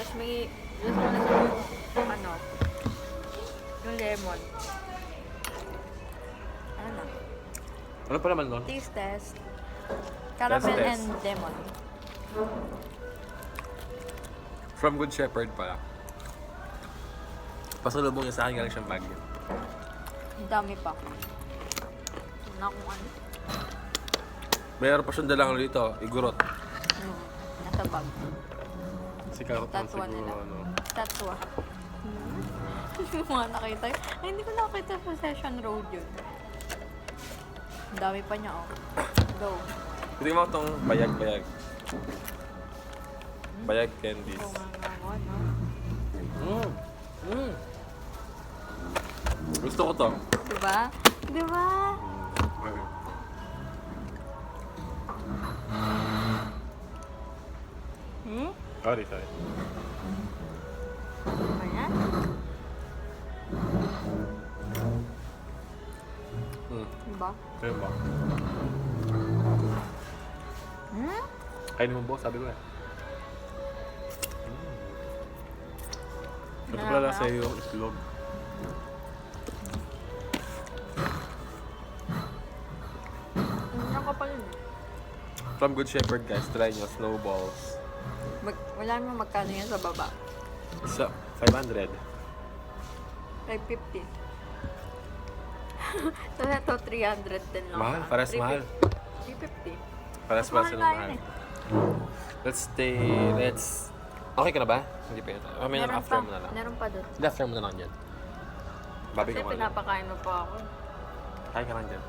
Tapos may, gusto na sa ano, yung lemon. Ano na? Ano pa naman nun? Taste test. Caramel test. and lemon. From Good Shepherd pala. Pasalubong niya sa akin galing siyang Baguio. Ang dami pa. Ito na kung ano. Mayroon pa siyang dalang dito, igurot. Hmm, nasa bag. Si Karot naman Tatwa siguro, nila. ano. Tatwa. Hmm. Yung mga nakita. Ay, hindi ko nakita sa Session Road yun. Ang dami pa niya, oh. Go. Hindi mo itong bayag-bayag. Bayag candies. Oo nga nga ako, no? Mm. Mm. Gusto ko to. Diba? Diba? Okay. Hmm? Sorry, sorry. Ano yan? Mm. Diba? Ayun ba? Hmm? Kainin mo bo, sabi ko eh. Mm. Ito pala na. sa iyo, itlog. Ano ka pala yun? From Good Shepherd guys, try nyo, snowballs. Mag, wala naman magkano yan sa baba. Sa 500. 550. so, ito 300 din lang. Mahal, ah. pares mahal. 350. Paras Mas ba mahal sila mahal? eh. Let's stay, let's... Okay ka na ba? Hindi pa yun. Mamaya Meron after mo na lang. Meron pa doon. After mo na lang dyan. Babi Kasi mo pinapakain mo pa ako. Kain ka lang dyan.